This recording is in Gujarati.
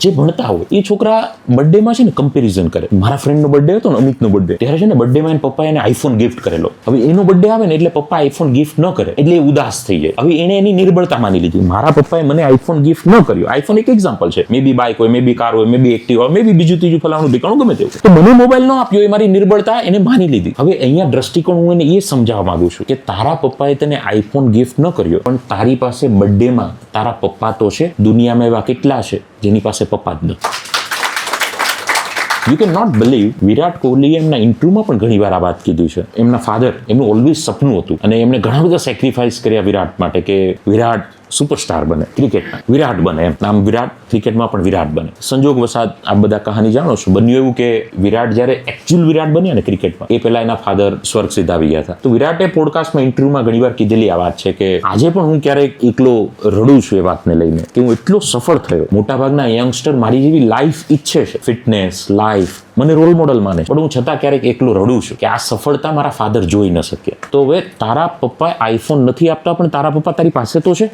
જે ભણતા હોય, એ છોકરા બર્થડે માં છે ને કમ્પેરિઝન કરે. મારા ફ્રેન્ડનો બર્થડે હતો ને અમિતનો બર્થડે ત્યારે છે ને બર્થડે માં એના પપ્પાએ એને આઈફોન ગિફ્ટ કરેલો. હવે એનો બર્થડે આવે ને એટલે પપ્પા આઈફોન ગિફ્ટ ન કરે, એટલે એ ઉદાસ થઈ જાય. હવે એને એની નિર્બળતા માની લીધી. મારા પપ્પાએ મને આઈફોન ગિફ્ટ ન કર્યો. આઈફોન એક એક્ઝામ્પલ છે. મે બી બાઇક હોય મે બી કાર હોય મે બી એક્ટિવ હોય મે બી બીજું ત્રીજું ફલાણું ઢીકાણું ગમે તેવું. તો મને મોબાઈલ ન આપ્યો, એ મારી નિર્બળતા એને માની લીધી. હવે અહીંયા દ્રષ્ટિકોણ હું એને એ સમજાવવા માંગુ છું કે તારા પપ્પાએ તને આઈફોન ગિફ્ટ ન કર્યો, પણ તારી પાસે બર્થડે માં તારા પપ્પા તો છે, દુનિયામાં એવા કેટલા છે જેની પાસે પપ્પા જ નથી you can not believe Virat કોહલીએ એમના ઇન્ટરવ્યુમાં પણ ઘણી વાર આ વાત કીધી છે. એમના ફાધર એમનું ઓલવેઝ સપનું હતું. અને એમને ઘણા બધા સેક્રિફાઈસ કર્યા વિરાટ માટે કે વિરાટ સુપરસ્ટાર બને ક્રિકેટમાં વિરાટ બને એમ. નામ વિરાટ ક્રિકેટમાં પણ વિરાટ બને. સંજોગ વસાદ આ બધા કહાની જાણો છો. બન્યું એવું કે વિરાટ જ્યારે એકચ્યુઅલ વિરાટ બન્યા ને ક્રિકેટમાં એ પહેલા એના ફાધર સ્વર્ગ સિદ્ધાવી ગયા હતા. તો વિરાટે પોડકાસ્ટમાં ઇન્ટરવ્યુમાં ઘણી વાર કીધેલી આ વાત છે કે આજે પણ હું ક્યારેક એકલો રડું છું એ વાતને લઈને કે હું એટલો સફળ થયો. મોટાભાગના યંગસ્ટર મારી જેવી લાઈફ ઈચ્છે છે. ફિટનેસ લાઈફ મને રોલ મોડલ માને પણ હું છતાં ક્યારેક એકલો રડું છું કે આ સફળતા મારા ફાધર જોઈ ન શક્યા. તો હવે તારા પપ્પા આઈફોન નથી આપતા પણ તારા પપ્પા તારી પાસે તો છે?